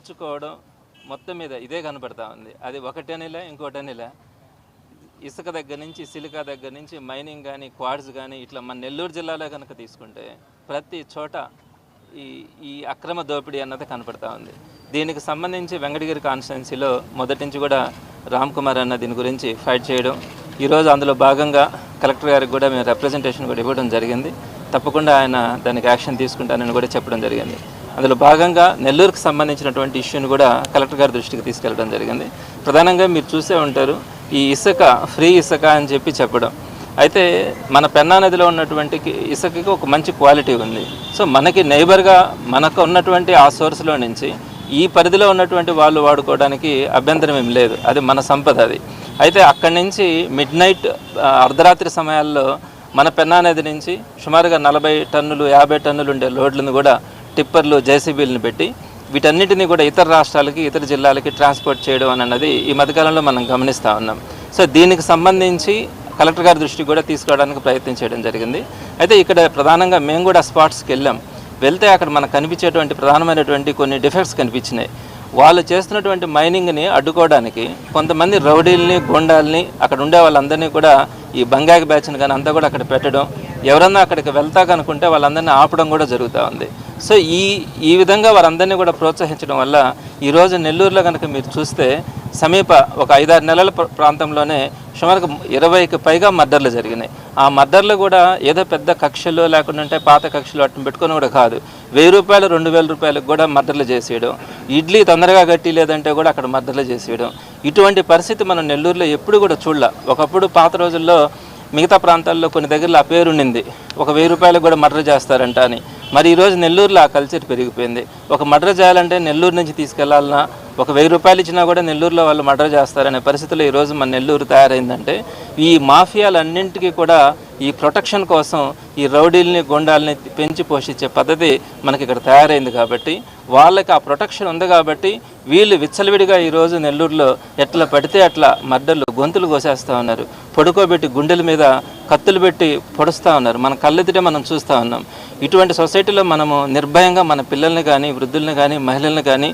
దోచుకోవడం మొత్తం మీద ఇదే కనపడతా ఉంది. అది ఒకటి అనిలే ఇంకోటి అనిలే ఇసుక దగ్గర నుంచి సిలికా దగ్గర నుంచి మైనింగ్ కానీ క్వాడ్స్ కానీ ఇట్లా మన నెల్లూరు జిల్లాలో కనుక తీసుకుంటే ప్రతి చోట ఈ ఈ అక్రమ దోపిడీ అన్నది కనపడతా ఉంది. దీనికి సంబంధించి వెంకటగిరి కాన్స్టిట్యున్సీలో మొదటి నుంచి కూడా రామ్ కుమార్ అన్న దీని గురించి ఫైట్ చేయడం. ఈరోజు అందులో భాగంగా కలెక్టర్ గారికి కూడా మేము రిప్రజెంటేషన్ కూడా ఇవ్వడం జరిగింది. తప్పకుండా ఆయన దానికి యాక్షన్ తీసుకుంటానని కూడా చెప్పడం జరిగింది. అందులో భాగంగా నెల్లూరుకు సంబంధించినటువంటి ఇష్యూని కూడా కలెక్టర్ గారి దృష్టికి తీసుకెళ్ళడం జరిగింది. ప్రధానంగా మీరు చూసే ఉంటారు ఈ ఇసుక ఫ్రీ ఇసుక అని చెప్పి చెప్పడం. అయితే మన పెన్నా నదిలో ఉన్నటువంటి ఇసుకకి ఒక మంచి క్వాలిటీ ఉంది. సో మనకి నైబర్గా మనకు ఉన్నటువంటి ఆ సోర్స్లో నుంచి ఈ పరిధిలో ఉన్నటువంటి వాళ్ళు వాడుకోవడానికి అభ్యంతరం ఏం లేదు. అది మన సంపద అది. అయితే అక్కడి నుంచి మిడ్ నైట్ అర్ధరాత్రి సమయాల్లో మన పెన్నా నది నుంచి సుమారుగా నలభై టన్నులు యాభై టన్నులు ఉండే లోడ్లను కూడా టిప్పర్లు జేసీబీలను పెట్టి వీటన్నిటిని కూడా ఇతర రాష్ట్రాలకి ఇతర జిల్లాలకి ట్రాన్స్పోర్ట్ చేయడం అని అన్నది ఈ మధ్యకాలంలో మనం గమనిస్తూ ఉన్నాం. సో దీనికి సంబంధించి కలెక్టర్ గారి దృష్టికి కూడా తీసుకోవడానికి ప్రయత్నం చేయడం జరిగింది. అయితే ఇక్కడ ప్రధానంగా మేము కూడా స్పాట్స్కి వెళ్ళాం. వెళ్తే అక్కడ మనకు కనిపించేటువంటి ప్రధానమైనటువంటి కొన్ని డిఫెక్ట్స్ కనిపించినాయి. వాళ్ళు చేస్తున్నటువంటి మైనింగ్ని అడ్డుకోవడానికి కొంతమంది రౌడీల్ని గోండాల్ని అక్కడ ఉండే వాళ్ళందరినీ కూడా ఈ బంగాకి బ్యాచ్ని కానీ అంతా కూడా అక్కడ పెట్టడం ఎవరన్నా అక్కడికి వెళ్తా కనుకుంటే వాళ్ళందరినీ ఆపడం కూడా జరుగుతూ ఉంది. సో ఈ ఈ విధంగా వారందరినీ కూడా ప్రోత్సహించడం వల్ల ఈరోజు నెల్లూరులో కనుక మీరు చూస్తే సమీప ఒక ఐదారు నెలల ప్రాంతంలోనే సుమారు ఇరవైకి పైగా మర్డర్లు జరిగినాయి. ఆ మర్డర్లు కూడా ఏదో పెద్ద కక్షలు లేకుండా ఉంటే పాత కక్షలు అట్టు పెట్టుకొని కూడా కాదు. వెయ్యి రూపాయలు రెండు వేల రూపాయలకు కూడా మర్డర్లు చేసేయడం. ఇడ్లీ తొందరగా గట్టి లేదంటే కూడా అక్కడ మర్డర్లు చేసేయడం. ఇటువంటి పరిస్థితి మనం నెల్లూరులో ఎప్పుడు కూడా చూడాల. ఒకప్పుడు పాత రోజుల్లో మిగతా ప్రాంతాల్లో కొన్ని దగ్గరలో ఆ పేరుండింది. ఒక వెయ్యి రూపాయలకు కూడా మర్డర్ చేస్తారంట అని. మరి ఈరోజు నెల్లూరులో ఆ కల్చర్ పెరిగిపోయింది. ఒక మర్డర్ చేయాలంటే నెల్లూరు నుంచి తీసుకెళ్ళాలన్నా ఒక వెయ్యి రూపాయలు ఇచ్చినా కూడా నెల్లూరులో వాళ్ళు మర్డర్ చేస్తారనే పరిస్థితిలో ఈరోజు మన నెల్లూరు తయారైందంటే ఈ మాఫియాలన్నింటికీ కూడా ఈ ప్రొటెక్షన్ కోసం ఈ రౌడీల్ని గుండాల్ని పెంచి పోషించే పద్ధతి మనకి ఇక్కడ తయారైంది కాబట్టి వాళ్ళకి ఆ ప్రొటెక్షన్ ఉంది కాబట్టి వీళ్ళు విచ్చలవిడిగా ఈరోజు నెల్లూరులో ఎట్లా పడితే అట్లా మర్డర్లు గొంతులు కోసేస్తూ ఉన్నారు. పడుకోబెట్టి గుండెల మీద కత్తులు పెట్టి పొడుస్తూ ఉన్నారు. మన కళ్ళెదిటే మనం చూస్తూ ఉన్నాం. ఇటువంటి సొసైటీలో మనము నిర్భయంగా మన పిల్లల్ని కానీ వృద్ధుల్ని కానీ మహిళల్ని కానీ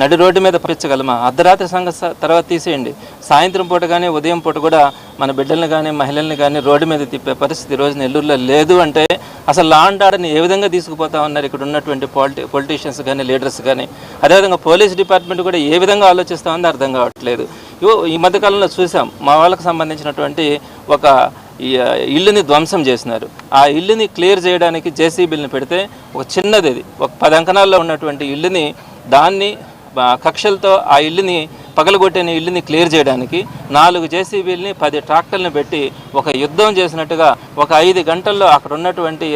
నడి రోడ్డు మీద పంపించగలమా? అర్ధరాత్రి సంఘ తర్వాత తీసేయండి. సాయంత్రం పూట కానీ ఉదయం పూట కూడా మన బిడ్డల్ని కానీ మహిళల్ని కానీ రోడ్డు మీద తిప్పే పరిస్థితి రోజు నెల్లూరులో లేదు అంటే అసలు లా అండ్ ఆర్డర్ని ఏ విధంగా తీసుకుపోతా ఉన్నారు? ఇక్కడ ఉన్నటువంటి పాలిటి పొలిటీషియన్స్ కానీ లీడర్స్ కానీ అదేవిధంగా పోలీస్ డిపార్ట్మెంట్ కూడా ఏ విధంగా ఆలోచిస్తా ఉందో అర్థం కావట్లేదు. ఈ మధ్యకాలంలో చూసాం మా వాళ్ళకి సంబంధించినటువంటి ఒక ఈ ఇల్లుని ధ్వంసం చేసినారు. ఆ ఇల్లుని క్లియర్ చేయడానికి జేసీబీని పెడితే ఒక చిన్నది అది ఒక పది అంకణాల్లో ఉన్నటువంటి ఇల్లుని దాన్ని కక్షలతో ఆ ఇల్లుని పగలగొట్టిన ఇల్లుని క్లియర్ చేయడానికి నాలుగు జేసీబీలని పది ట్రాక్టర్లను పెట్టి ఒక యుద్ధం చేసినట్టుగా ఒక ఐదు గంటల్లో అక్కడ ఉన్నటువంటి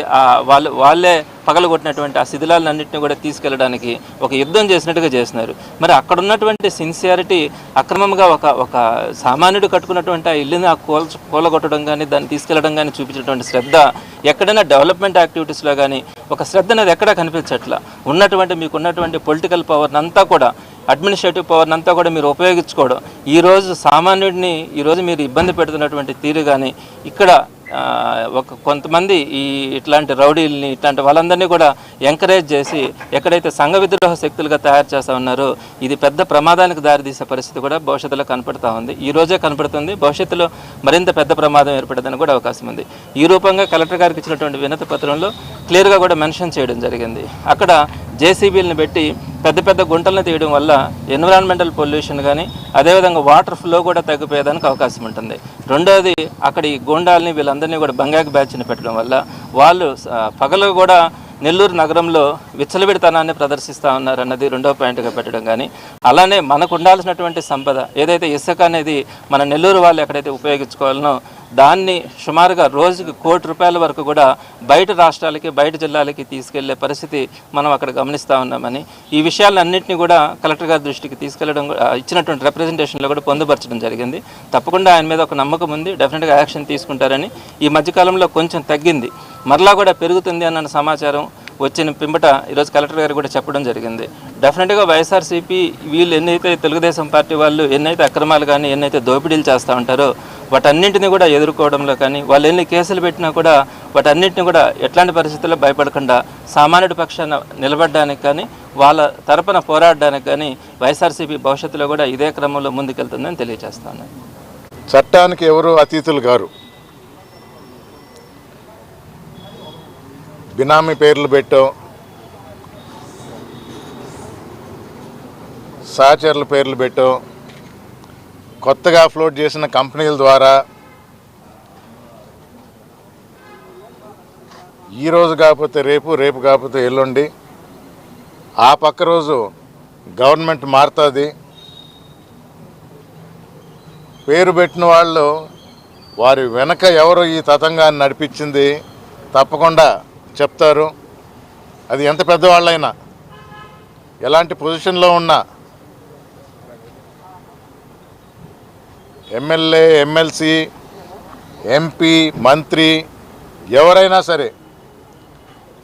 వాళ్ళు వాళ్ళే పగలగొట్టినటువంటి ఆ శిథిలాలన్నింటినీ కూడా తీసుకెళ్ళడానికి ఒక యుద్ధం చేసినట్టుగా చేస్తున్నారు. మరి అక్కడ ఉన్నటువంటి సిన్సియారిటీ అక్రమంగా ఒక ఒక సామాన్యుడు కట్టుకున్నటువంటి ఆ ఇల్లుని ఆ కూల కూలగొట్టడం కానీ దాన్ని తీసుకెళ్ళడం కానీ చూపించినటువంటి శ్రద్ధ ఎక్కడైనా డెవలప్మెంట్ యాక్టివిటీస్లో కానీ ఒక శ్రద్ధ అనేది ఎక్కడా కనిపించట్లా? ఉన్నటువంటి మీకు ఉన్నటువంటి పొలిటికల్ పవర్ని అంతా కూడా అడ్మినిస్ట్రేటివ్ పవర్ని అంతా కూడా మీరు ఉపయోగించుకోవడం ఈరోజు సామాన్యుడిని ఈరోజు మీరు ఇబ్బంది పెడుతున్నటువంటి తీరు కానీ ఇక్కడ ఒక కొంతమంది ఈ ఇట్లాంటి రౌడీల్ని ఇట్లాంటి వాళ్ళందరినీ కూడా ఎంకరేజ్ చేసి ఎక్కడైతే సంఘ విద్రోహ శక్తులుగా తయారు చేస్తూ ఉన్నారో ఇది పెద్ద ప్రమాదానికి దారితీసే పరిస్థితి కూడా భవిష్యత్తులో కనపడుతూ ఉంది. ఈ రోజే కనపడుతుంది. భవిష్యత్తులో మరింత పెద్ద ప్రమాదం ఏర్పడేదని కూడా అవకాశం ఉంది. ఈ రూపంగా కలెక్టర్ గారికి ఇచ్చినటువంటి వినతి పత్రంలో క్లియర్గా కూడా మెన్షన్ చేయడం జరిగింది. అక్కడ జేసీబీలను పెట్టి పెద్ద పెద్ద గుంటలను తీయడం వల్ల ఎన్విరాన్మెంటల్ పొల్యూషన్ కానీ అదేవిధంగా వాటర్ ఫ్లో కూడా తగ్గిపోయేదానికి అవకాశం ఉంటుంది. రెండోది అక్కడ ఈ గూండాలని వీళ్ళందరినీ కూడా బంగాకు బ్యాచ్ని పెట్టడం వల్ల వాళ్ళు పగలు కూడా నెల్లూరు నగరంలో విచ్చలవిడితనాన్ని ప్రదర్శిస్తూ ఉన్నారు అన్నది రెండో పాయింట్గా పెట్టడం కానీ అలానే మనకు ఉండాల్సినటువంటి సంపద ఏదైతే ఇసుక అనేది మన నెల్లూరు వాళ్ళు ఎక్కడైతే ఉపయోగించుకోవాలనో దాన్ని సుమారుగా రోజుకి కోటి రూపాయల వరకు కూడా బయట రాష్ట్రాలకి బయట జిల్లాలకి తీసుకెళ్ళే పరిస్థితి మనం అక్కడ గమనిస్తూ ఉన్నామని ఈ విషయాలన్నింటినీ కూడా కలెక్టర్ గారి దృష్టికి తీసుకెళ్ళడం ఇచ్చినటువంటి రిప్రజెంటేషన్లో కూడా పొందుపరచడం జరిగింది. తప్పకుండా ఆయన మీద ఒక నమ్మకం ఉంది డెఫినెట్గా యాక్షన్ తీసుకుంటారని. ఈ మధ్యకాలంలో కొంచెం తగ్గింది. మరలా కూడా పెరుగుతుంది అన్న సమాచారం వచ్చిన పిమ్మట ఈరోజు కలెక్టర్ గారు కూడా చెప్పడం జరిగింది. డెఫినెట్గా వైఎస్ఆర్సీపీ వీళ్ళు ఎన్నైతే తెలుగుదేశం పార్టీ వాళ్ళు ఎన్నైతే అక్రమాలు కానీ ఎన్నైతే దోపిడీలు చేస్తూ ఉంటారో వాటన్నింటిని కూడా ఎదుర్కోవడంలో కానీ వాళ్ళు ఎన్ని కేసులు పెట్టినా కూడా వాటన్నింటిని కూడా ఎట్లాంటి పరిస్థితుల్లో భయపడకుండా సామాన్యుడి పక్షాన నిలబడడానికి కానీ వాళ్ళ తరపున పోరాడడానికి కానీ వైఎస్ఆర్సీపీ భవిష్యత్తులో కూడా ఇదే క్రమంలో ముందుకెళ్తుందని తెలియజేస్తాను. చట్టానికి ఎవరు అతీతులు గారు? బినామీ పేర్లు పెట్టో. సహచరుల పేర్లు పెట్టో. కొత్తగా ఫ్లోట్ చేసిన కంపెనీల ద్వారా ఈ రోజు కాకపోతే రేపు రేపు కాకపోతే ఎల్లుండి ఆ పక్క రోజు గవర్నమెంట్ మారుతుంది. పేరు పెట్టిన వాళ్ళు వారి వెనక ఎవరు ఈ తతంగాన్ని నడిపించింది తప్పకుండా చెప్తారు. అది ఎంత పెద్దవాళ్ళైనా ఎలాంటి పొజిషన్లో ఉన్నా ఎమ్మెల్యే ఎమ్మెల్సీ ఎంపీ మంత్రి ఎవరైనా సరే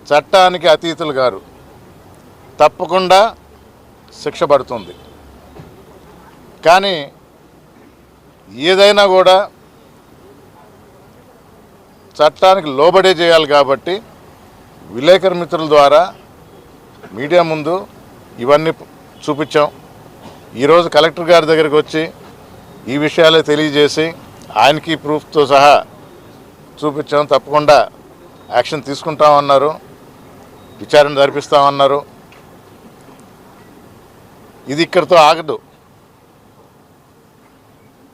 చట్టానికి అతీతులు గారు తప్పకుండా శిక్ష పడుతుంది. కానీ ఏదైనా కూడా చట్టానికి లోబడే చేయాలి కాబట్టి విలేకరు మిత్రుల ద్వారా మీడియా ముందు ఇవన్నీ చూపించాం. ఈరోజు కలెక్టర్ గారి దగ్గరికి వచ్చి ఈ విషయాలే తెలియజేసి ఆయనకి ప్రూఫ్తో సహా చూపించడం తప్పకుండా యాక్షన్ తీసుకుంటామన్నారు విచారణ జరిపిస్తామన్నారు. ఇది ఇక్కడితో ఆగదు.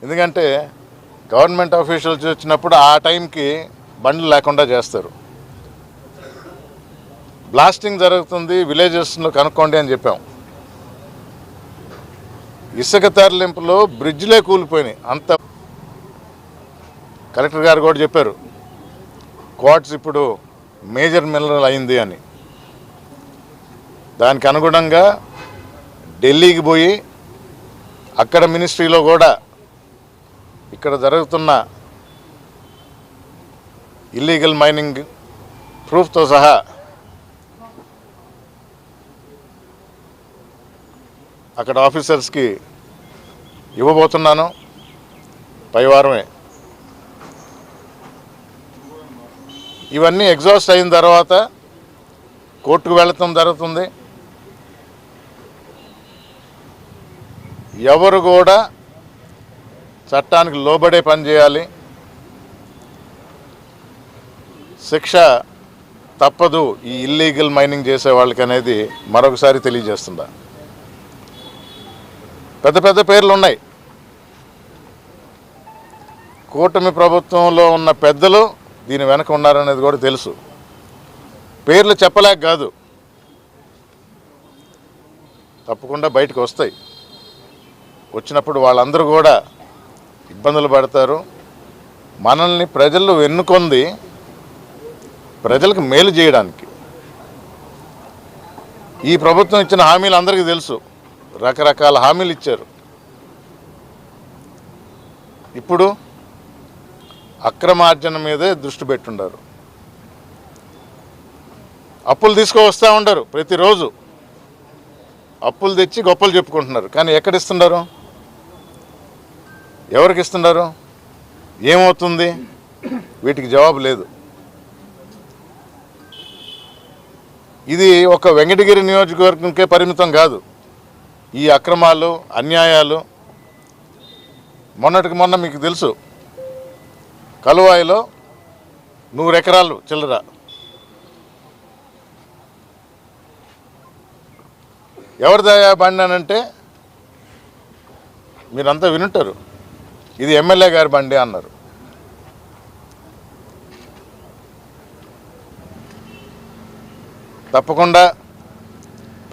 ఎందుకంటే గవర్నమెంట్ ఆఫీషియల్స్ వచ్చినప్పుడు ఆ టైంకి బండ్లు లేకుండా చేస్తారు. బ్లాస్టింగ్ జరుగుతుంది విలేజెస్లో కనుక్కోండి అని చెప్పాం. ఇసుక తరలింపులో బ్రిడ్జ్లే కూలిపోయినాయి. అంత కలెక్టర్ గారు కూడా చెప్పారు క్వార్ట్స్ ఇప్పుడు మేజర్ మినరల్ అయింది అని. దానికి అనుగుణంగా ఢిల్లీకి పోయి అక్కడ మినిస్ట్రీలో కూడా ఇక్కడ జరుగుతున్న ఇల్లీగల్ మైనింగ్ ప్రూఫ్తో సహా అక్కడ ఆఫీసర్స్కి ఇవ్వబోతున్నాను. పై వారమే. ఇవన్నీ ఎగ్జాస్ట్ అయిన తర్వాత కోర్టుకు వెళ్ళటం జరుగుతుంది. ఎవరు కూడా చట్టానికి లోబడే పని చేయాలి. శిక్ష తప్పదు ఈ ఇల్లీగల్ మైనింగ్ చేసే వాళ్ళకి అనేది మరొకసారి తెలియజేస్తుందా పెద్ద పెద్ద పేర్లు ఉన్నాయి కూటమి ప్రభుత్వంలో ఉన్న పెద్దలు దీని వెనక ఉన్నారనేది కూడా తెలుసు. పేర్లు చెప్పలేక కాదు. తప్పకుండా బయటకు వస్తాయి. వచ్చినప్పుడు వాళ్ళందరూ కూడా ఇబ్బందులు పడతారు. మనల్ని ప్రజలు ఎన్నుకొంది ప్రజలకు మేలు చేయడానికి. ఈ ప్రభుత్వం ఇచ్చిన హామీలు అందరికీ తెలుసు. రకరకాల హామీలు ఇచ్చారు. ఇప్పుడు అక్రమార్జన మీదే దృష్టి పెట్టుండారు. అప్పులు తీసుకువస్తూ ఉండరు ప్రతిరోజు. అప్పులు తెచ్చి గొప్పలు చెప్పుకుంటున్నారు. కానీ ఎక్కడ ఇస్తున్నారు ఎవరికి ఇస్తున్నారు ఏమవుతుంది? వీటికి జవాబు లేదు. ఇది ఒక వెంకటగిరి నియోజకవర్గంకే పరిమితం కాదు. ఈ అక్రమాలు అన్యాయాలు మొన్నటికి మొన్న మీకు తెలుసు. కలువాయిలో నూరు ఎకరాలు చిల్లర. ఎవరిదయా బండి అని అంటే మీరంతా వినుంటారు. ఇది ఎమ్మెల్యే గారి బండి అన్నారు. తప్పకుండా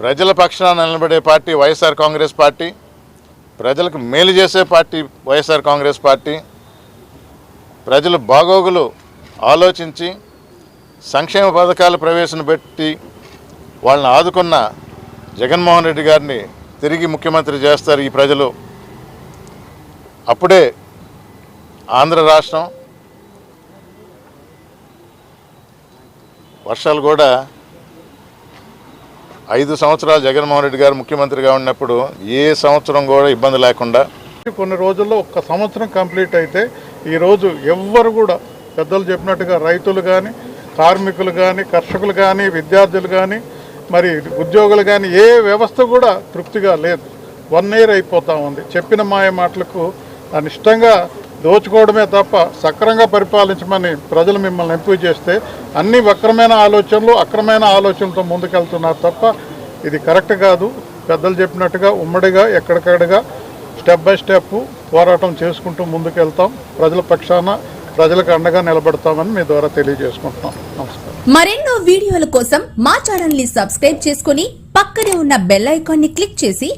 ప్రజల పక్షాన నిలబడే పార్టీ వైఎస్ఆర్ కాంగ్రెస్ పార్టీ ప్రజలకు మేలు చేసే పార్టీ వైఎస్ఆర్ కాంగ్రెస్ పార్టీ ప్రజలు బాగోగులు ఆలోచించి సంక్షేమ పథకాలు ప్రవేశపెట్టి వాళ్ళని ఆదుకున్న జగన్మోహన్ రెడ్డి గారిని తిరిగి ముఖ్యమంత్రి చేస్తారు ఈ ప్రజలు. అప్పుడే ఆంధ్ర రాష్ట్రం వర్షాలు కూడా ఐదు సంవత్సరాలు జగన్మోహన్ రెడ్డి గారు ముఖ్యమంత్రిగా ఉన్నప్పుడు ఏ సంవత్సరం కూడా ఇబ్బంది లేకుండా కొన్ని రోజుల్లో ఒక్క సంవత్సరం కంప్లీట్ అయితే ఈరోజు ఎవ్వరు కూడా పెద్దలు చెప్పినట్టుగా రైతులు కానీ కార్మికులు కానీ కర్షకులు కానీ విద్యార్థులు కానీ మరి ఉద్యోగులు కానీ ఏ వ్యవస్థ కూడా తృప్తిగా లేదు. వన్ ఇయర్ అయిపోతా ఉంది. చెప్పిన మాయ మాటలకు అనిష్టంగా దోచుకోవడమే తప్ప సక్రంగా పరిపాలించమని ప్రజలు మిమ్మల్ని ఎంపిక చేస్తే అన్ని వక్రమైన ఆలోచనలు అక్రమైన ఆలోచనలతో ముందుకెళ్తున్నారు తప్ప ఇది కరెక్ట్ కాదు. పెద్దలు చెప్పినట్టుగా ఉమ్మడిగా ఎక్కడికక్కడగా స్టెప్ బై స్టెప్ పోరాటం చేసుకుంటూ ముందుకెళ్తాం. ప్రజల పక్షాన ప్రజలకు అండగా నిలబడతామని మీ ద్వారా తెలియజేసుకుంటున్నాం. నమస్కారం. మరెన్నో వీడియోల కోసం మా ఛానల్ని సబ్స్క్రైబ్ చేసుకుని పక్కనే ఉన్న బెల్ ఐకాన్ని క్లిక్ చేసి